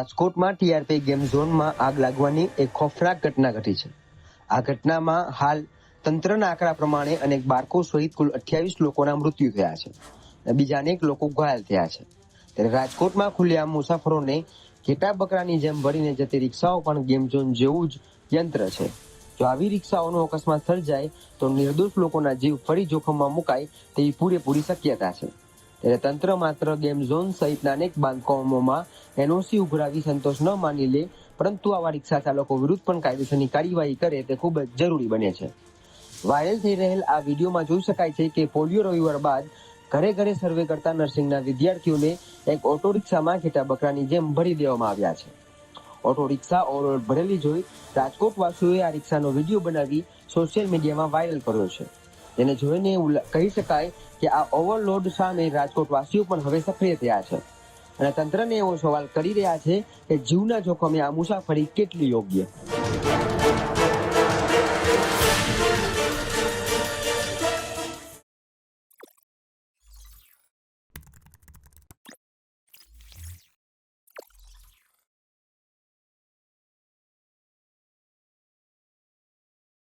રાજકોટમાં TRP game ઝોનમાં આગ લાગવાની એક ખોફનાક ઘટના ઘટી છે. આ ઘટનામાં હાલ તંત્રના આંકડા પ્રમાણે અનેક બાળકો સહિત કુલ અઠ્યાવીસ લોકોના મૃત્યુ થયા છે અને બીજા અનેક લોકો ઘાયલ થયા છે. ત્યારે રાજકોટમાં ખુલ્લેઆમ મુસાફરોને ઘેટા બકરાની જેમ ભરીને જતી રિક્ષાઓ પણ ગેમ ઝોન જેવું જ યંત્ર છે. જો આવી રિક્ષાઓનો અકસ્માત સર્જાય તો નિર્દોષ લોકોના જીવ ફરી જોખમમાં મુકાય તેવી પૂરેપૂરી શક્યતા છે. ત્યારે તંત્ર માત્ર ગેમ ઝોન સહિતના અનેક બાંધકામોમાં એનઓસી ઉઘરાવી સંતોષ ન માની લે, પરંતુ આવા રિક્ષા ચાલકો વિરુદ્ધ પણ કાયદેસરની કાર્યવાહી કરે તે ખૂબ જ જરૂરી બને છે. વાયરલ થઈ રહેલ આ વિડીયોમાં જોઈ શકાય છે કે પોલિયો રવિવાર બાદ ઘરે ઘરે સર્વે કરતા નર્સિંગના વિદ્યાર્થીઓને એક ઓટો રિક્ષામાં ઘેટા બકરાની જેમ ભરી દેવામાં આવ્યા છે. ઓટો રિક્ષા ઓવરઓલ ભરેલી જોઈ રાજકોટ વાસીઓએ આ રિક્ષાનો વીડિયો બનાવી સોશિયલ મીડિયામાં વાયરલ કર્યો છે. તેને જોઈને એવું કહી શકાય કે આ ઓવરલોડ સામે રાજકોટ વાસીઓ પણ હવે સક્રિય થયા છે. અને તંત્રને એવો સવાલ કરી રહ્યા છે કે જીવના જોખમે આ મુસાફરી કેટલી યોગ્ય?